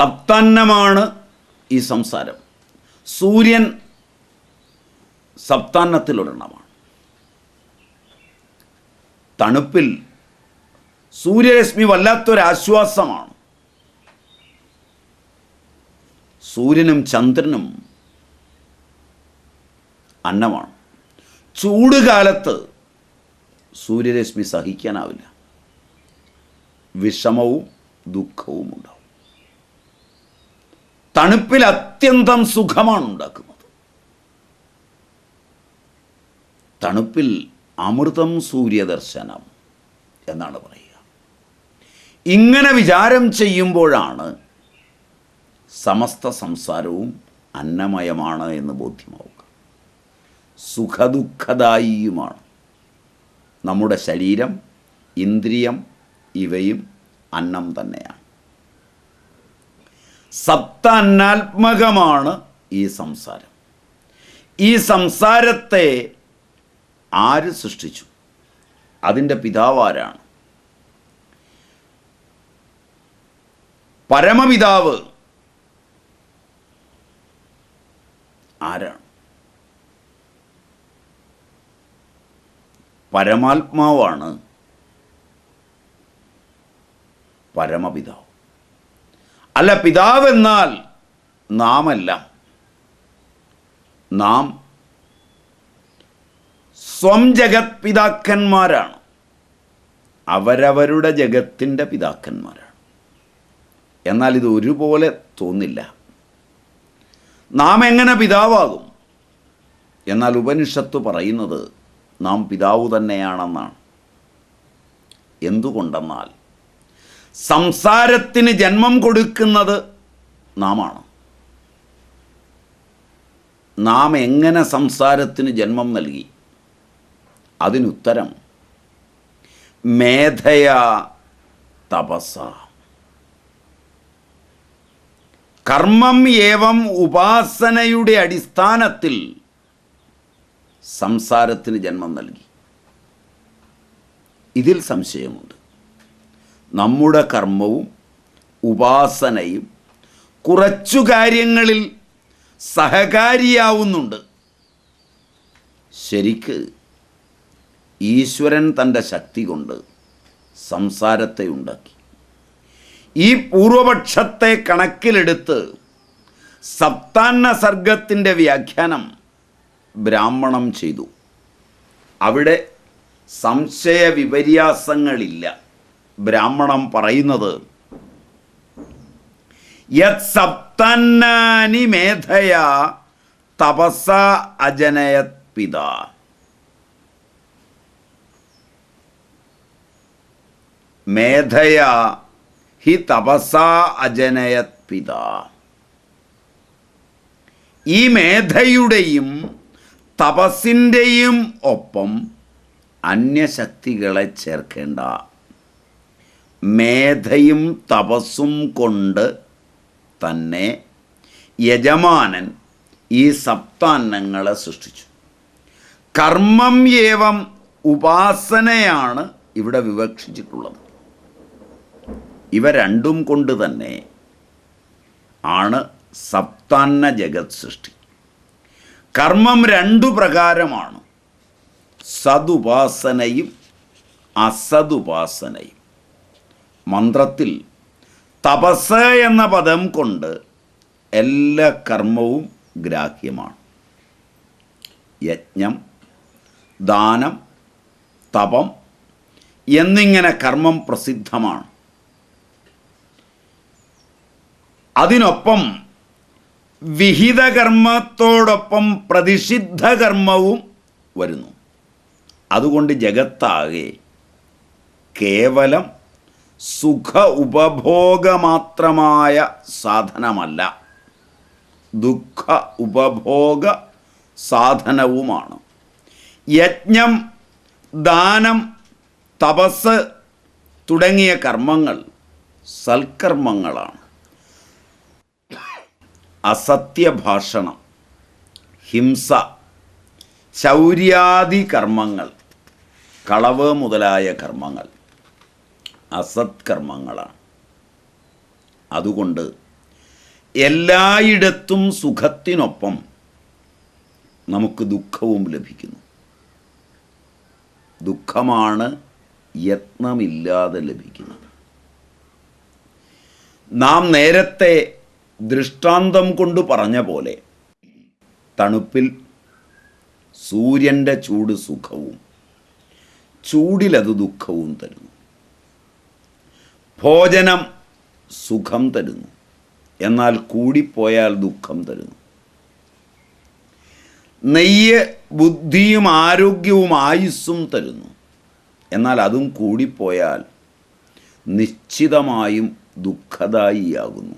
സപ്താന്നമാണ് ഈ സംസാരം. സൂര്യൻ സപ്താന്നത്തിലൊരെണ്ണമാണ് തണുപ്പിൽ സൂര്യരശ്മി വല്ലാത്തൊരാശ്വാസമാണ്. സൂര്യനും ചന്ദ്രനും അന്നമാണ്. ചൂട് കാലത്ത് സൂര്യരശ്മി സഹിക്കാനാവില്ല. വിഷമവും ദുഃഖവും ഉണ്ടാവും തണുപ്പിൽ അത്യന്തം സുഖമാണ് ഉണ്ടാക്കുന്നത്. തണുപ്പിൽ അമൃതം സൂര്യദർശനം എന്നാണ് പറയുക. ഇങ്ങനെ വിചാരം ചെയ്യുമ്പോഴാണ് സമസ്ത സംസാരവും അന്നമയമാണ് എന്ന് ബോധ്യമാവുക. സുഖദുഃഖദായിയുമാണ്. നമ്മുടെ ശരീരം ഇന്ദ്രിയം ഇവയും അന്നം തന്നെയാണ്. സപ്ത അന്നാത്മകമാണ് ഈ സംസാരം. ഈ സംസാരത്തെ ആര് സൃഷ്ടിച്ചു? അതിന്റെ പിതാവാരാണ്. പരമപിതാവ് ആരാണ്? പരമാത്മാവാണ് പരമപിതാവ്. അല്ല പിതാവെന്നാൽ നാമല്ല. നാം സ്വം ജഗത് പിതാക്കന്മാരാണ്. അവരവരുടെ ജഗത്തിന്റെ പിതാക്കന്മാരാണ്. എന്നാൽ ഇത് ഒരുപോലെ തോന്നില്ല. നാം എങ്ങനെ പിതാവാകും? എന്നാൽ ഉപനിഷത്ത് പറയുന്നത് നാം പിതാവ് തന്നെയാണെന്നാണ്. എന്തുകൊണ്ടെന്നാൽ സംസാരത്തിന് ജന്മം കൊടുക്കുന്നത് നാമാണ്. നാം എങ്ങനെ സംസാരത്തിന് ജന്മം നൽകി? അതിനുത്തരം മേധയ തപസ. കർമ്മം ഏവം ഉപാസനയുടെ അടിസ്ഥാനത്തിൽ സംസാരത്തിന് ജന്മം നൽകി. ഇതിൽ സംശയമുണ്ട്. നമ്മുടെ കർമ്മവും ഉപാസനയും കുറച്ചു കാര്യങ്ങളിൽ സഹകാരിയാവുന്നുണ്ട്. ശരിക്ക് ഈശ്വരൻ തന്റെ ശക്തി കൊണ്ട് സംസാരത്തെ ഉണ്ടാക്കി. ഈ പൂർവപക്ഷത്തെ കണക്കിലെടുത്ത് സപ്താന്ന സർഗത്തിന്റെ വ്യാഖ്യാനം ബ്രാഹ്മണം ചെയ്തു. അവിടെ സംശയ വിപര്യാസങ്ങളില്ല. ബ്രാഹ്മണം പറയുന്നത് സപ്തന്നാനി മേധയ തപസ അജനയത് പിത. മേധയ ഹി തപസ അജനയത് പിത. ഈ മേധയുടെയും തപസ്സിന്റെയും ഒപ്പം അന്യശക്തികളെ ചേർക്കേണ്ട മേധയും തപസ്സും കൊണ്ട് തന്നെ യജമാനൻ ഈ സപ്താന്നങ്ങളെ സൃഷ്ടിച്ചു. കർമ്മം ഏവം ഉപാസനയാണ് ഇവിടെ വിവക്ഷിച്ചിട്ടുള്ളത്. ഇവ രണ്ടും കൊണ്ട് തന്നെ ആണ് സപ്താന്ന ജഗത് സൃഷ്ടി. കർമ്മം രണ്ടു പ്രകാരമാണ്. സതുപാസനയും അസതുപാസനയും മന്ത്രത്തിൽ തപസ് എന്ന പദം കൊണ്ട് എല്ലാ കർമ്മവും ഗ്രാഹ്യമാണ്. യജ്ഞം ദാനം തപം എന്നിങ്ങനെ കർമ്മം പ്രസിദ്ധമാണ്. അതിനൊപ്പം വിഹിതകർമ്മത്തോടൊപ്പം പ്രതിഷിദ്ധകർമ്മവും പ്രതിഷിദ്ധ കർമ്മവും വരുന്നു. അതുകൊണ്ട് ജഗത്താകെ കേവലം സുഖ ഉപഭോഗമാത്രമായ സാധനമല്ല. ദുഃഖ ഉപഭോഗ സാധനവുമാണ്. യജ്ഞം ദാനം തപസ് തുടങ്ങിയ കർമ്മങ്ങൾ സൽക്കർമ്മങ്ങളാണ്. അസത്യഭാഷണം ഹിംസ ശൗര്യാദി കർമ്മങ്ങൾ കളവ് മുതലായ കർമ്മങ്ങൾ. അസത്കർമ്മങ്ങളാണ്. അതുകൊണ്ട് എല്ലായിടത്തും സുഖത്തിനൊപ്പം നമുക്ക് ദുഃഖവും ലഭിക്കുന്നു. ദുഃഖമാണ് യത്നമില്ലാതെ ലഭിക്കുന്നത്. നാം നേരത്തെ ദൃഷ്ടാന്തം കൊണ്ട് പറഞ്ഞ പോലെ തണുപ്പിൽ സൂര്യന്റെ ചൂട് സുഖവും ചൂടിലത് ദുഃഖവും തരുന്നു. ഭോജനം സുഖം തരുന്നു. എന്നാൽ കൂടിപ്പോയാൽ ദുഃഖം തരുന്നു. നെയ്യ് ബുദ്ധിയും ആരോഗ്യവും ആയുസ്സും തരുന്നു. എന്നാൽ അതും കൂടിപ്പോയാൽ നിശ്ചിതമായും ദുഃഖദായിയാകുന്നു.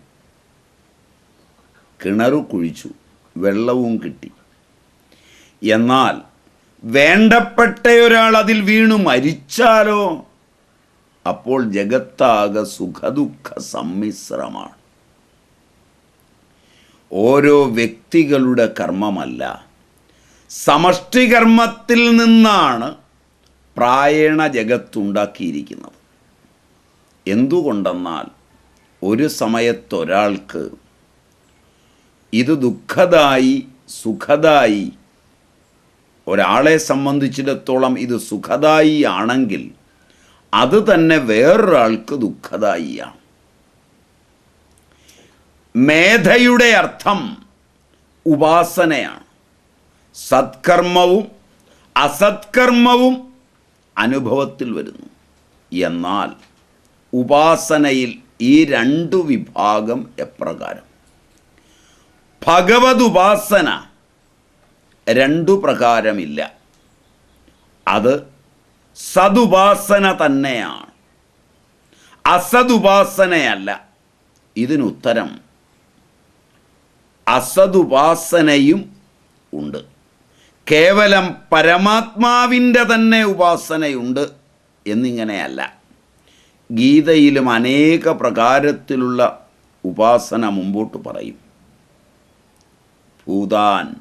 കിണറു കുഴിച്ചു വെള്ളവും കിട്ടി. എന്നാൽ വേണ്ടപ്പെട്ട ഒരാൾ അതിൽ വീണു മരിച്ചാലോ? അപ്പോൾ ജഗത്താകെ സുഖദുഃഖ സമ്മിശ്രമാണ്. ഓരോ വ്യക്തികളുടെ കർമ്മമല്ല. സമഷ്ടികർമ്മത്തിൽ നിന്നാണ് പ്രായണ ജഗത്തുണ്ടാക്കിയിരിക്കുന്നത്. എന്തുകൊണ്ടെന്നാൽ ഒരു സമയത്തൊരാൾക്ക് ഇത് ദുഃഖതായി സുഖതായി ഒരാളെ സംബന്ധിച്ചിടത്തോളം ഇത് സുഖതായി ആണെങ്കിൽ അത് തന്നെ വേറൊരാൾക്ക് ദുഃഖദായിയാണ് മേധയുടെ അർത്ഥം ഉപാസനയാണ്. സത്കർമ്മവും അസത്കർമ്മവും അനുഭവത്തിൽ വരുന്നു. എന്നാൽ ഉപാസനയിൽ ഈ രണ്ടു വിഭാഗം എപ്രകാരം? ഭഗവത് ഉപാസന രണ്ടു പ്രകാരമില്ല. അത് സതുപാസന തന്നെയാണ്. അസതുപാസനയല്ല ഇതിനുത്തരം അസതുപാസനയും ഉണ്ട്. കേവലം പരമാത്മാവിന്റെ തന്നെ ഉപാസനയുണ്ട് എന്നിങ്ങനെയല്ല. ഗീതയിലും അനേക പ്രകാരത്തിലുള്ള ഉപാസന മുമ്പോട്ട് പറയും. ഭൂതാൻ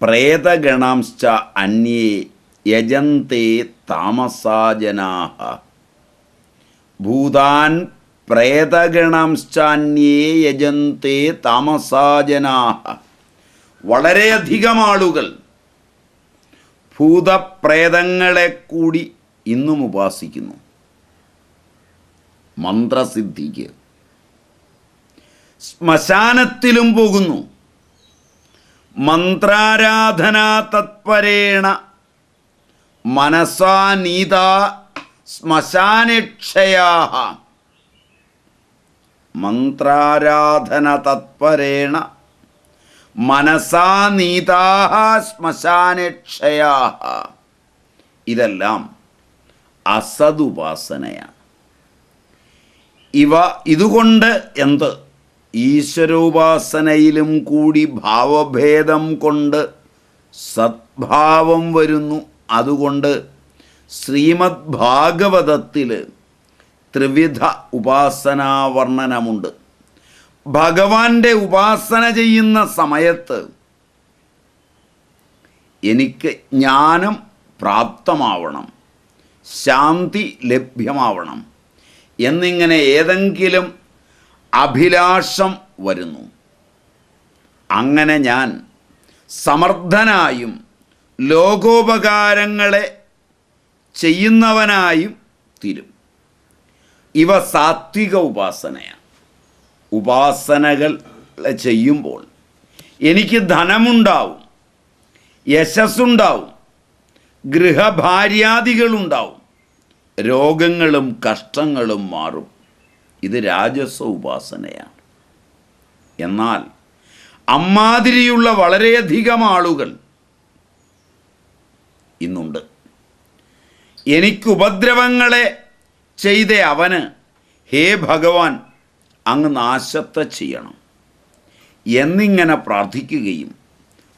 പ്രേതഗണാംശ്ച അന്യേ യജന്തേ താമസാജനാഹ. ഭൂതാൻ പ്രേതഗണംശ്ചാന്യേ യജന്തേ താമസാജനാഹ. വളരെയധികം ആളുകൾ ഭൂതപ്രേതങ്ങളെ കൂടി ഇന്നും ഉപാസിക്കുന്നു. മന്ത്രസിദ്ധിക്ക്. ശ്മശാനത്തിലും പോകുന്നു. മന്ത്രാരാധനാ തത്പരേണ മനസാ ശ്മശാനിക്ഷയാ മന്ത്രാരാധന തത്പരേണ മനസാനീത ശ്മശാനക്ഷയാ ഇതെല്ലാം അസതുപാസനയാണ് ഇവ ഇതുകൊണ്ട് എന്ത്? ഈശ്വരോപാസനയിലും കൂടി ഭാവഭേദം കൊണ്ട് സദ്ഭാവം വരുന്നു. അതുകൊണ്ട് ശ്രീമദ് ഭാഗവതത്തിൽ ത്രിവിധ ഉപാസനാ വർണനമുണ്ട് ഭഗവാന്റെ ഉപാസന ചെയ്യുന്ന സമയത്ത് എനിക്ക് ജ്ഞാനം പ്രാപ്തമാവണം ശാന്തി ലഭ്യമാവണം എന്നിങ്ങനെ ഏതെങ്കിലും അഭിലാഷം വരുന്നു. അങ്ങനെ ഞാൻ സമർത്ഥനായും ലോകോപകാരങ്ങളെ ചെയ്യുന്നവനായും തീരും. ഇവ സാത്വിക ഉപാസനയാണ്. ഉപാസനകൾ ചെയ്യുമ്പോൾ എനിക്ക് ധനമുണ്ടാവും യശസ്സുണ്ടാവും ഗൃഹഭാര്യാദികളുണ്ടാവും രോഗങ്ങളും കഷ്ടങ്ങളും മാറും. ഇത് രാജസ ഉപാസനയാണ്. എന്നാൽ അമ്മാതിരിയുള്ള വളരെയധികം ആളുകൾ ഇന്നുണ്ട്. എനിക്ക് ഉപദ്രവങ്ങളെ ചെയ്ത അവന്. ഹേ ഭഗവാൻ അങ്ങ് നാശത്തെ ചെയ്യണം. എന്നിങ്ങനെ പ്രാർത്ഥിക്കുകയും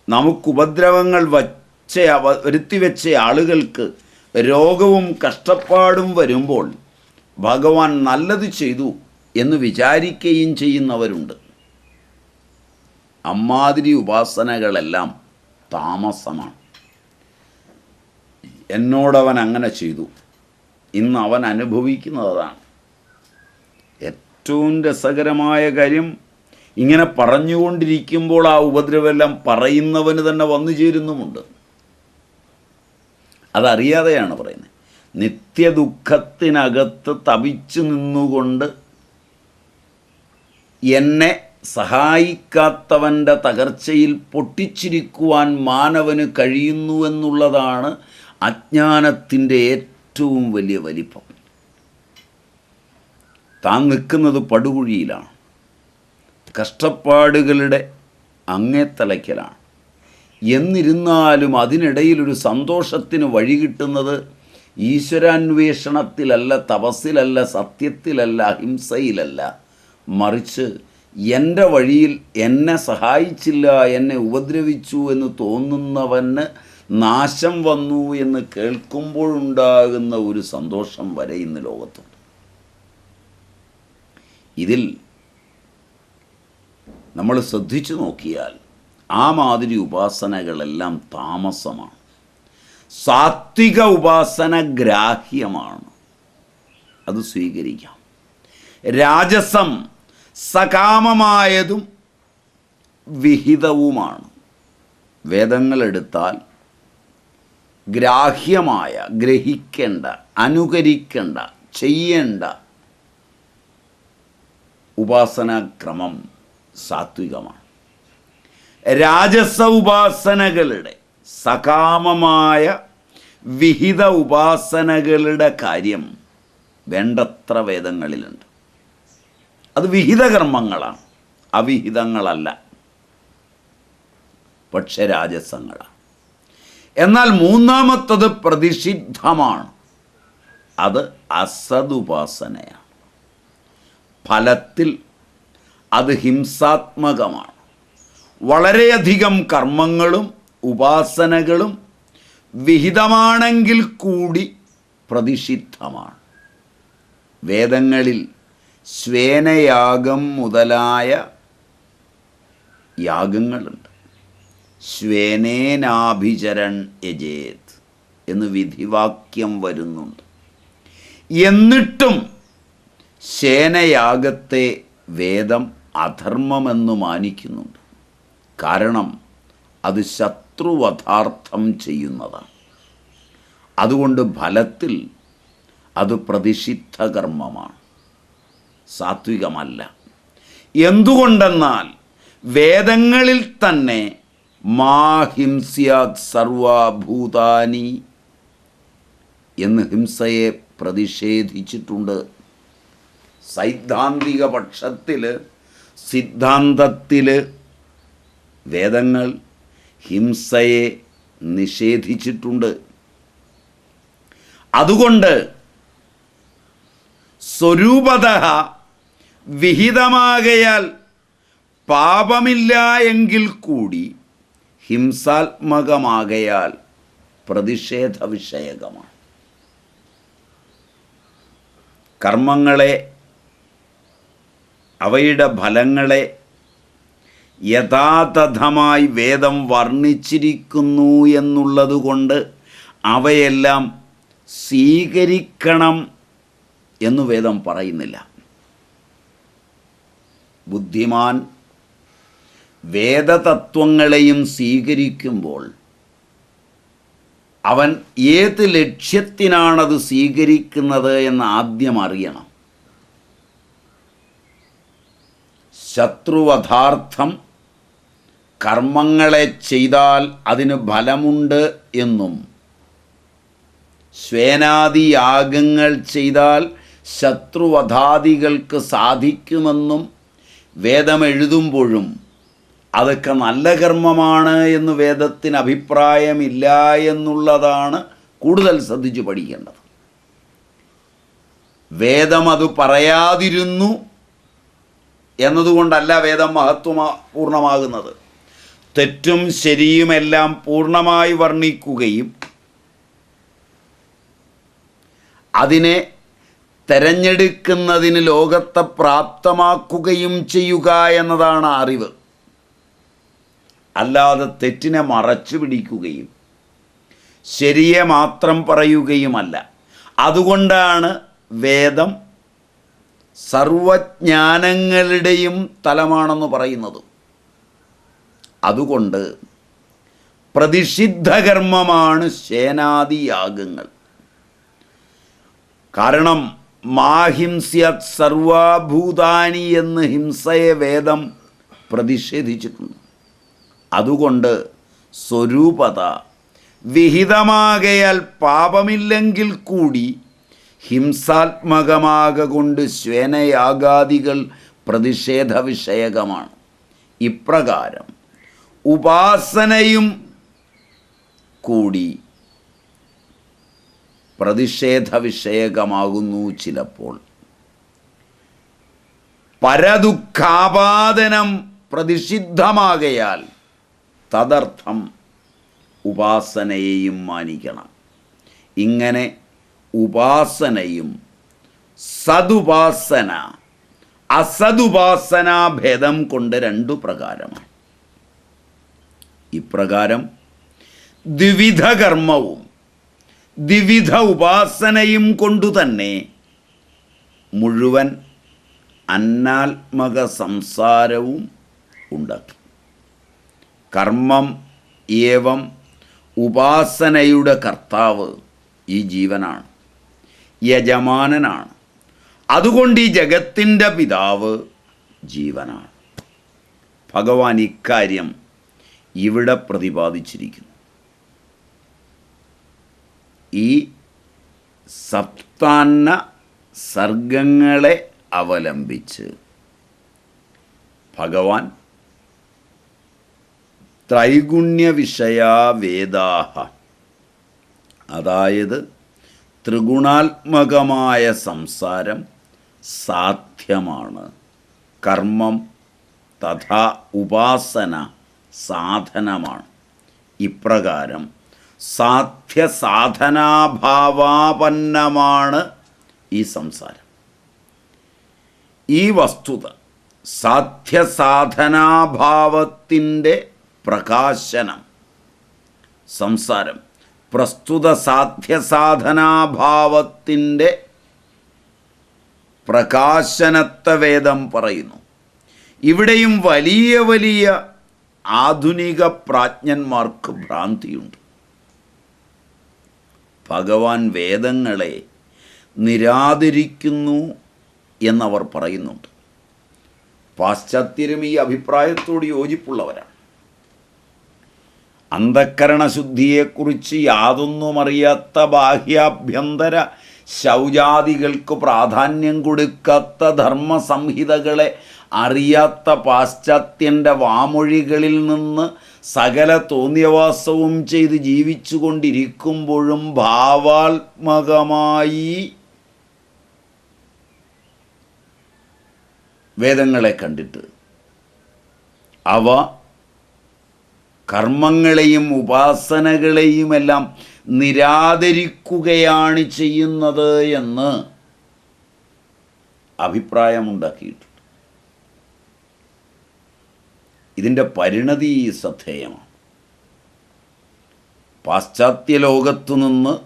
നമുക്ക് ഉപദ്രവങ്ങൾ വച്ച വരുത്തിവെച്ച ആളുകൾക്ക് രോഗവും കഷ്ടപ്പാടും വരുമ്പോൾ ഭഗവാൻ നല്ലത് ചെയ്തു എന്ന് വിചാരിക്കുകയും ചെയ്യുന്നവരുണ്ട്. അമ്മാതിരി ഉപാസനകളെല്ലാം താമസമാണ്. എന്നോടവൻ അങ്ങനെ ചെയ്തു. ഇന്ന് അവൻ അനുഭവിക്കുന്നത് അതാണ് ഏറ്റവും രസകരമായ കാര്യം ഇങ്ങനെ പറഞ്ഞുകൊണ്ടിരിക്കുമ്പോൾ ആ ഉപദ്രവമെല്ലാം പറയുന്നവന് തന്നെ വന്നു ചേരുന്നുമുണ്ട്. അതറിയാതെയാണ് പറയുന്നത്. നിത്യദുഃഖത്തിനകത്ത് തപിച്ചു നിന്നുകൊണ്ട് എന്നെ സഹായിക്കാത്തവന്റെ തകർച്ചയിൽ പൊട്ടിച്ചിരിക്കുവാൻ മാനവന് കഴിയുന്നുവെന്നുള്ളതാണ് അജ്ഞാനത്തിന്റെ ഏറ്റവും വലിയ വലിപ്പം. താൻ നിൽക്കുന്നത് പടുകുഴിയിലാണ്. കഷ്ടപ്പാടുകളുടെ അങ്ങേത്തലയ്ക്കലാണ്. എന്നിരുന്നാലും അതിനിടയിലൊരു സന്തോഷത്തിന് വഴി കിട്ടുന്നത് ഈശ്വരാന്വേഷണത്തിലല്ല തപസ്സിലല്ല സത്യത്തിലല്ല അഹിംസയിലല്ല. മറിച്ച് എന്റെ വഴിയിൽ എന്നെ സഹായിച്ചില്ല എന്നെ ഉപദ്രവിച്ചു എന്ന് തോന്നുന്നവന് നാശം വന്നു എന്ന് കേൾക്കുമ്പോഴുണ്ടാകുന്ന ഒരു സന്തോഷം വരെ ഇന്ന് ലോകത്തുണ്ട്. ഇതിൽ നമ്മൾ ശ്രദ്ധിച്ചു നോക്കിയാൽ ആ മാതിരി ഉപാസനകളെല്ലാം താമസമാണ്. സാത്വിക ഉപാസന ഗ്രാഹ്യമാണ്. അത് സ്വീകരിക്കാം. രാജസം സകാമമായതും വിഹിതവുമാണ്. വേദങ്ങളെടുത്താൽ ഗ്രാഹ്യമായ ഗ്രഹിക്കേണ്ട അനുകരിക്കേണ്ട ചെയ്യേണ്ട ഉപാസനാക്രമം സാത്വികമാണ്. രാജസ ഉപാസനകളുടെ സകാമമായ വിഹിത ഉപാസനകളുടെ കാര്യം വേണ്ടത്ര വേദങ്ങളിലുണ്ട്. അത് വിഹിത കർമ്മങ്ങളാണ്. അവിഹിതങ്ങളല്ല. പക്ഷെ രാജസങ്ങളാണ്. എന്നാൽ മൂന്നാമത്തത് പ്രതിഷിദ്ധമാണ്. അത് അസതുപാസനയാണ് ഫലത്തിൽ അത് ഹിംസാത്മകമാണ്. വളരെയധികം കർമ്മങ്ങളും ഉപാസനകളും വിഹിതമാണെങ്കിൽ കൂടി പ്രതിഷിദ്ധമാണ്. വേദങ്ങളിൽ ശ്വേനയാഗം മുതലായ യാഗങ്ങളുണ്ട്. ശ്വേനേനാഭിചരൺ യജേത് എന്ന് വിധിവാക്യം വരുന്നുണ്ട്. എന്നിട്ടും ശേനയാഗത്തെ വേദം അധർമ്മമെന്ന് മാനിക്കുന്നുണ്ട്. കാരണം അത് ശത്രുവധാർത്ഥം ചെയ്യുന്നതാണ്. അതുകൊണ്ട് ഫലത്തിൽ അത് പ്രതിഷിദ്ധ കർമ്മമാണ്. സാത്വികമല്ല. എന്തുകൊണ്ടെന്നാൽ വേദങ്ങളിൽ തന്നെ മാഹിംസ്യാത് സർവഭൂതാനി എന്ന് ഹിംസയെ പ്രതിഷേധിച്ചിട്ടുണ്ട്. സൈദ്ധാന്തിക പക്ഷത്തിൽ സിദ്ധാന്തത്തിൽ വേദങ്ങൾ ഹിംസയെ നിഷേധിച്ചിട്ടുണ്ട്. അതുകൊണ്ട് സ്വരൂപത വിഹിതമാകയാൽ പാപമില്ല എങ്കിൽ കൂടി ഹിംസാത്മകമാകയാൽ പ്രതിഷേധ വിഷയകമാണ് കർമ്മങ്ങളെ അവയുടെ ഫലങ്ങളെ യഥാതഥമായി വേദം വർണിച്ചിരിക്കുന്നു എന്നുള്ളതുകൊണ്ട് അവയെല്ലാം സ്വീകരിക്കണം എന്ന് വേദം പറയുന്നില്ല. ബുദ്ധിമാൻ വേദതത്വങ്ങളെയും സ്വീകരിക്കുമ്പോൾ അവൻ ഏത് ലക്ഷ്യത്തിനാണത് സ്വീകരിക്കുന്നത് എന്ന് ആദ്യം അറിയണം. ശത്രുവധാർത്ഥം കർമ്മങ്ങളെ ചെയ്താൽ അതിന് ഫലമുണ്ട് എന്നും സ്വേനാദി യാഗങ്ങൾ ചെയ്താൽ ശത്രുവധാദികൾക്ക് സാധിക്കുമെന്നും വേദം എഴുതുമ്പോഴും അതൊക്കെ നല്ല കർമ്മമാണ് എന്ന് വേദത്തിന് അഭിപ്രായമില്ല എന്നുള്ളതാണ് കൂടുതൽ ശ്രദ്ധിച്ച് പഠിക്കേണ്ടത്. വേദം അത് പറയാതിരുന്നു എന്നതുകൊണ്ടല്ല വേദം മഹത്വമാ പൂർണമാകുന്നത്. തെറ്റും ശരിയുമെല്ലാം പൂർണമായി വർണിക്കുകയും അതിനെ തെരഞ്ഞെടുക്കുന്നതിന് ലോകത്തെ പ്രാപ്തമാക്കുകയും ചെയ്യുക എന്നതാണ് അറിവ്. അല്ലാതെ തെറ്റിനെ മറച്ചു പിടിക്കുകയും ശരിയെ മാത്രം പറയുകയുമല്ല. അതുകൊണ്ടാണ് വേദം സർവജ്ഞാനങ്ങളുടെയും തലമാണെന്ന് പറയുന്നത്. അതുകൊണ്ട് പ്രതിഷിദ്ധകർമ്മമാണ് സേനാദിയാഗങ്ങൾ കാരണം മാഹിംസ്യത് സർവഭൂതാനി എന്ന് ഹിംസയെ വേദം പ്രതിഷേധിച്ചിട്ടുണ്ട്. അതുകൊണ്ട് സ്വരൂപത വിഹിതമാകയാൽ പാപമില്ലെങ്കിൽ കൂടി ഹിംസാത്മകമാകൊണ്ട് ശ്വേനയാഗാദികൾ പ്രതിഷേധ വിഷയകമാണ് ഇപ്രകാരം ഉപാസനയും കൂടി പ്രതിഷേധ വിഷയകമാകുന്നു ചിലപ്പോൾ. പരദുഃഖാപാദനം പ്രതിഷിദ്ധമാകയാൽ തദർത്ഥം ഉപാസനയെയും മാനിക്കണം. ഇങ്ങനെ ഉപാസനയും സതുപാസന ഭേദം കൊണ്ട് രണ്ടു പ്രകാരമാണ്. ഇപ്രകാരം ദ്വിവിധ കർമ്മവും ദ്വിവിധ ഉപാസനയും കൊണ്ടു തന്നെ മുഴുവൻ അന്നാത്മക സംസാരവും ഉണ്ടാക്കി. കർമ്മം ഏവം ഉപാസനയുടെ കർത്താവ് ഈ ജീവനാണ് യജമാനനാണ്. അതുകൊണ്ട് ഈ ജഗത്തിന്റെ പിതാവ് ജീവനാണ്. ഭഗവാൻ ഇക്കാര്യം ഇവിടെ പ്രതിപാദിച്ചിരിക്കുന്നു. ഈ സപ്താന്ന സർഗങ്ങളെ അവലംബിച്ച് ഭഗവാൻ ത്രൈഗുണ്യ വിഷയ വേദാഹ. അതായത് ത്രിഗുണാത്മകമായ സംസാരം സാധ്യമാണ്. കർമ്മം തഥാ ഉപാസന സാധനമാണ്. ഇപ്രകാരം സാധ്യസാധനാഭാവാപന്നമാണ് ഈ സംസാരം. ഈ വസ്തുത സാധ്യ സാധനാഭാവത്തിന്റെ പ്രകാശനം സംസാരം. പ്രസ്തുത സാധ്യസാധനാഭാവത്തിന്റെ പ്രകാശനത്തെ വേദം പറയുന്നു. ഇവിടെയും വലിയ വലിയ ആധുനിക പ്രാജ്ഞന്മാർക്ക് ഭ്രാന്തിയുണ്ട്. ഭഗവാൻ വേദങ്ങളെ നിരാദരിക്കുന്നു എന്നവർ പറയുന്നുണ്ട്. പാശ്ചാത്യരും ഈ അഭിപ്രായത്തോട് യോജിപ്പുള്ളവരാണ്. അന്ധക്കരണശുദ്ധിയെക്കുറിച്ച് യാതൊന്നും അറിയാത്ത ബാഹ്യാഭ്യന്തര ശൗചാദികൾക്ക് പ്രാധാന്യം കൊടുക്കാത്ത ധർമ്മസംഹിതകളെ അറിയാത്ത പാശ്ചാത്യന്റെ വാമൊഴികളിൽ നിന്ന് സകല തോന്നിയവാസവും ചെയ്ത് ജീവിച്ചു കൊണ്ടിരിക്കുമ്പോഴും ഭാവാത്മകമായി വേദങ്ങളെ കണ്ടിട്ട് അവ കർമ്മങ്ങളെയും ഉപാസനകളെയുമെല്ലാം നിരാദരിക്കുകയാണ് ചെയ്യുന്നത് എന്ന് അഭിപ്രായമുണ്ടാക്കിയിട്ടുണ്ട്. ഇതിന്റെ പരിണതി ശ്രദ്ധേയമാണ്. പാശ്ചാത്യ ലോകത്തു നിന്ന്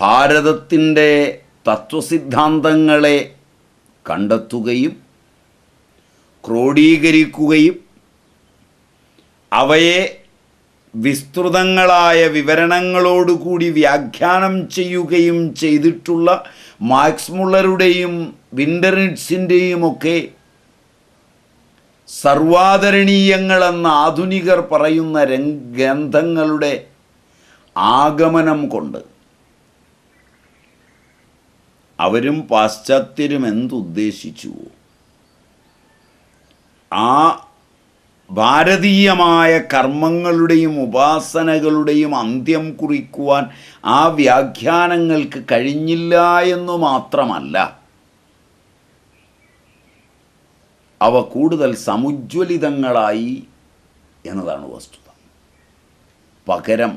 ഭാരതത്തിന്റെ തത്വസിദ്ധാന്തങ്ങളെ കണ്ടെത്തുകയും ക്രോഡീകരിക്കുകയും അവയെ വിസ്തൃതങ്ങളായ വിവരണങ്ങളോടുകൂടി വ്യാഖ്യാനം ചെയ്യുകയും ചെയ്തിട്ടുള്ള മാക്സ് മുള്ളറുടെയും വിന്റർനിറ്റ്സിന്റെയും ഒക്കെ സർവാദരണീയങ്ങളെന്ന് ആധുനികർ പറയുന്ന ഗ്രന്ഥങ്ങളുടെ ആഗമനം കൊണ്ട്. അവരും പാശ്ചാത്യരും എന്തുദ്ദേശിച്ചുവോ? ആ ഭാരതീയമായ കർമ്മങ്ങളുടെയും ഉപാസനകളുടെയും അന്ത്യം കുറിക്കുവാൻ ആ വ്യാഖ്യാനങ്ങൾക്ക് കഴിഞ്ഞില്ല എന്നു മാത്രമല്ല അവ കൂടുതൽ സമുജ്വലിതങ്ങളായി എന്നതാണ് വസ്തുത. പകരം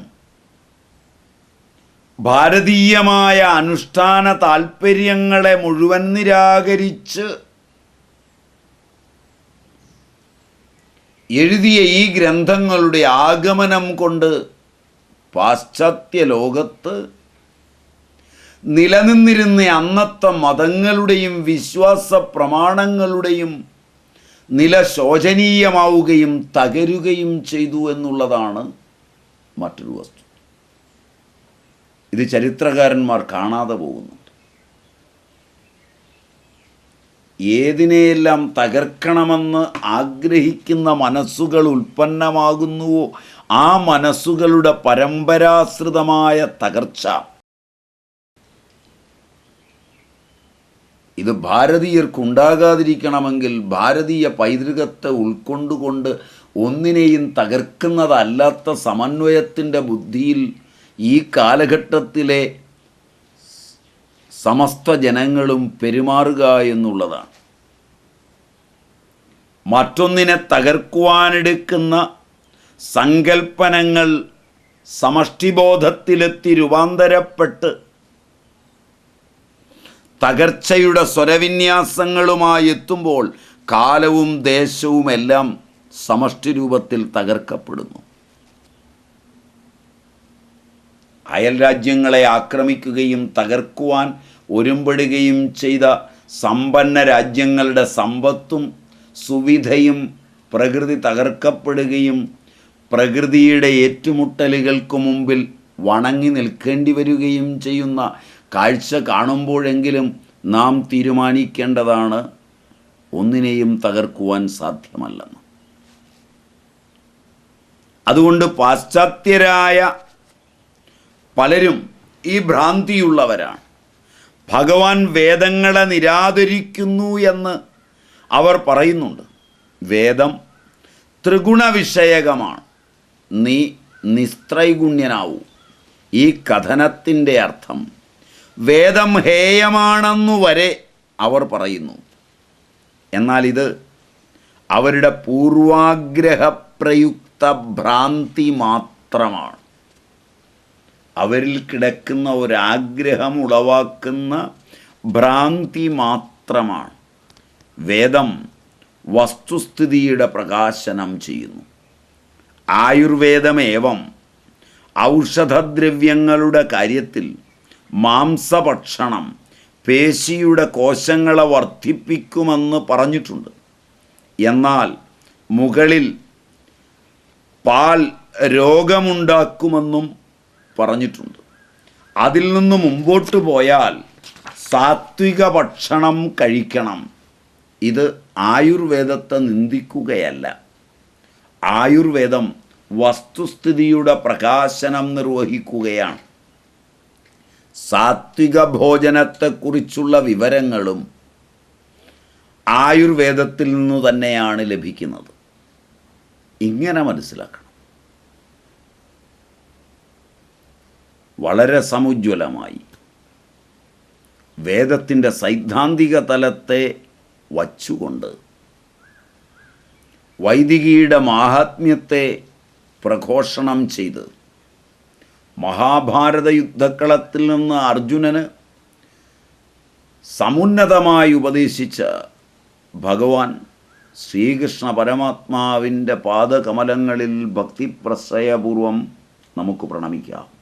ഭാരതീയമായ അനുഷ്ഠാന താൽപ്പര്യങ്ങളെ മുഴുവൻ നിരാകരിച്ച് എഴുതിയ ഈ ഗ്രന്ഥങ്ങളുടെ ആഗമനം കൊണ്ട് പാശ്ചാത്യ ലോകത്ത് നിലനിന്നിരുന്ന അന്നത്തെ മതങ്ങളുടെയും വിശ്വാസ പ്രമാണങ്ങളുടെയും നില ശോചനീയമാവുകയും തകരുകയും ചെയ്തു എന്നുള്ളതാണ് മറ്റൊരു വസ്തു. ഇത് ചരിത്രകാരന്മാർ കാണാതെ പോകുന്നുണ്ട് ഏതിനെയെല്ലാം തകർക്കണമെന്ന് ആഗ്രഹിക്കുന്ന മനസ്സുകൾ ഉൽപ്പന്നമാകുന്നുവോ ആ മനസ്സുകളുടെ പരമ്പരാശ്രിതമായ തകർച്ച. ഇത് ഭാരതീയർക്കുണ്ടാകാതിരിക്കണമെങ്കിൽ ഭാരതീയ പൈതൃകത്തെ ഉൾക്കൊണ്ടുകൊണ്ട് ഒന്നിനെയും തകർക്കുന്നതല്ലാത്ത സമന്വയത്തിന്റെ ബുദ്ധിയിൽ ഈ കാലഘട്ടത്തിലെ സമസ്ത ജനങ്ങളും പെരുമാറുക എന്നുള്ളതാണ്. മറ്റൊന്നിനെ തകർക്കുവാനെടുക്കുന്ന സങ്കൽപ്പനങ്ങൾ സമഷ്ടിബോധത്തിലെത്തി രൂപാന്തരപ്പെട്ട് തകർച്ചയുടെ സ്വരവിന്യാസങ്ങളുമായി എത്തുമ്പോൾ കാലവും ദേശവും എല്ലാം സമഷ്ടി രൂപത്തിൽ തകർക്കപ്പെടുന്നു. അയൽ രാജ്യങ്ങളെ ആക്രമിക്കുകയും തകർക്കുവാൻ ഒരുമ്പെടുകയും ചെയ്ത സമ്പന്ന രാജ്യങ്ങളുടെ സമ്പത്തും സുവിധയും പ്രകൃതി തകർക്കപ്പെടുകയും പ്രകൃതിയുടെ ഏറ്റുമുട്ടലുകൾക്ക് മുമ്പിൽ വണങ്ങി നിൽക്കേണ്ടി വരികയും ചെയ്യുന്ന കാഴ്ച കാണുമ്പോഴെങ്കിലും നാം തീരുമാനിക്കേണ്ടതാണ് ഒന്നിനെയും തകർക്കുവാൻ സാധ്യമല്ലെന്ന്. അതുകൊണ്ട് പാശ്ചാത്യരായ പലരും ഈ ഭ്രാന്തിയുള്ളവരാണ്. ഭഗവാൻ വേദങ്ങളെ നിരാകരിക്കുന്നു എന്ന് അവർ പറയുന്നുണ്ട്. വേദം ത്രിഗുണവിഷയകമാണ്. നീ നിസ്ത്രൈഗുണ്യനാവൂ. ഈ കഥനത്തിന്റെ അർത്ഥം വേദം ഹേയമാണെന്നു വരെ അവർ പറയുന്നു. എന്നാൽ ഇത് അവരുടെ പൂർവാഗ്രഹപ്രയുക്ത ഭ്രാന്തി മാത്രമാണ്. അവരിൽ കിടക്കുന്ന ഒരാഗ്രഹം ഉളവാക്കുന്ന ഭ്രാന്തി മാത്രമാണ്. വേദം വസ്തുസ്ഥിതിയുടെ പ്രകാശനം ചെയ്യുന്നു. ആയുർവേദമേവം ഔഷധദ്രവ്യങ്ങളുടെ കാര്യത്തിൽ മാംസഭക്ഷണം പേശിയുടെ കോശങ്ങളെ വർദ്ധിപ്പിക്കുമെന്ന് പറഞ്ഞിട്ടുണ്ട്. എന്നാൽ മുകളിൽ പാൽ രോഗമുണ്ടാക്കുമെന്നും പറഞ്ഞിട്ടുണ്ട്. അതിൽ നിന്ന് മുമ്പോട്ട് പോയാൽ സാത്വിക ഭക്ഷണം കഴിക്കണം. ഇത് ആയുർവേദത്തെ നിന്ദിക്കുകയല്ല. ആയുർവേദം വസ്തുസ്ഥിതിയുടെ പ്രകാശനം നിർവഹിക്കുകയാണ്. സാത്വിക ഭോജനത്തെക്കുറിച്ചുള്ള വിവരങ്ങളും ആയുർവേദത്തിൽ നിന്നു തന്നെയാണ് ലഭിക്കുന്നത്. ഇങ്ങനെ മനസ്സിലാക്കണം. വളരെ സമുജ്വലമായി. വേദത്തിന്റെ സൈദ്ധാന്തിക തലത്തെ വച്ചുകൊണ്ട് വൈദികിയുടെ മാഹാത്മ്യത്തെ പ്രഘോഷണം ചെയ്ത് മഹാഭാരത യുദ്ധക്കളത്തിൽ നിന്ന് അർജുനന് സമുന്നതമായി ഉപദേശിച്ച ഭഗവാൻ ശ്രീകൃഷ്ണ പരമാത്മാവിന്റെ പാദകമലങ്ങളിൽ ഭക്തിപ്രശ്രയപൂർവം നമുക്ക് പ്രണമിക്കാം.